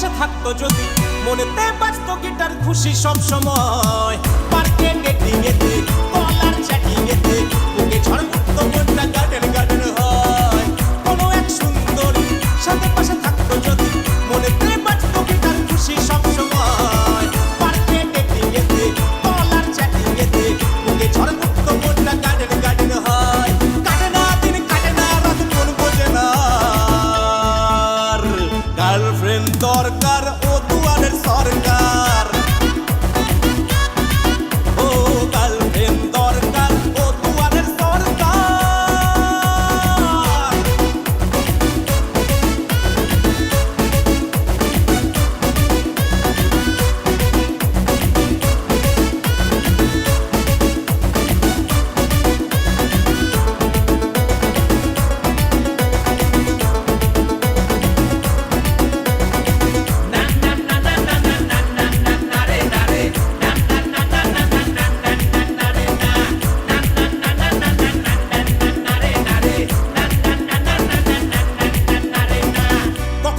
পাশে থাকতো যদি মনেতে বাজতো গিটার খুশি সব সময় পার্কে এতে কলার চ্যাটিং এতে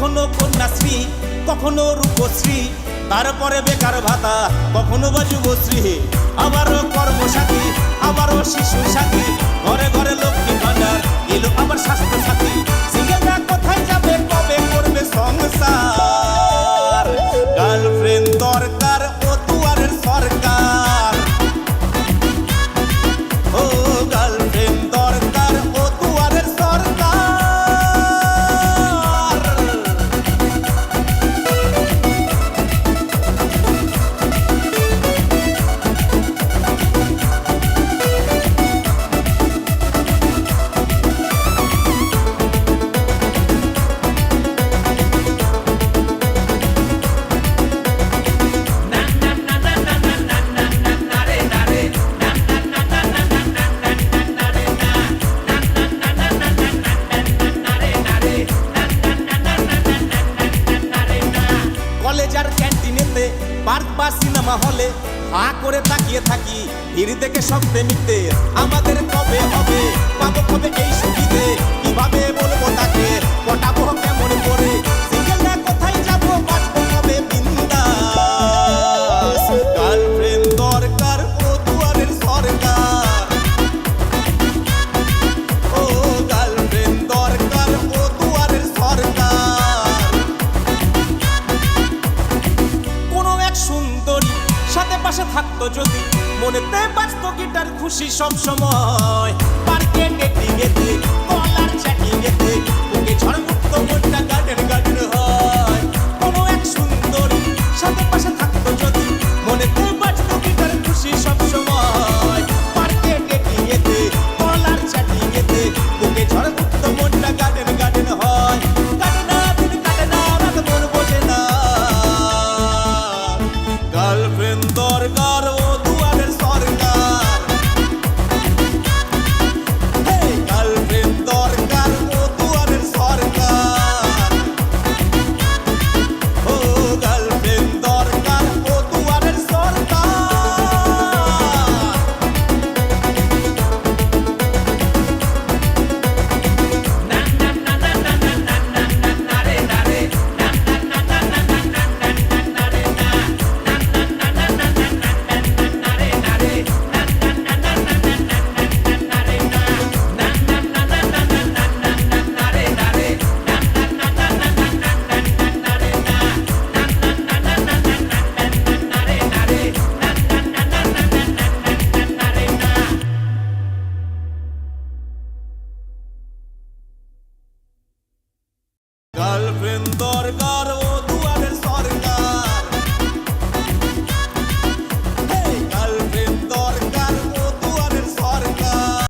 কখনো কন্যাশ্রী কখনো রূপশ্রী তারপরে বেকার ভাতা কখনো বা যুবশ্রী। আবারও কর্মসাথী চলে পার্ক বা সিনেমা হলে হা করে তাকিয়ে থাকি। ভিড় দেখে সব নিতে আমাদের কবে হবে? পাবো কবে এই সুবিধে? মতো যদি মনেতে বাজতো গিটার খুশি সব সময়। পার্কে ডেটিং এতে কলার চ্যাটিং এতে ওকে ঝড় মুক্ত মনটা গার্ডেন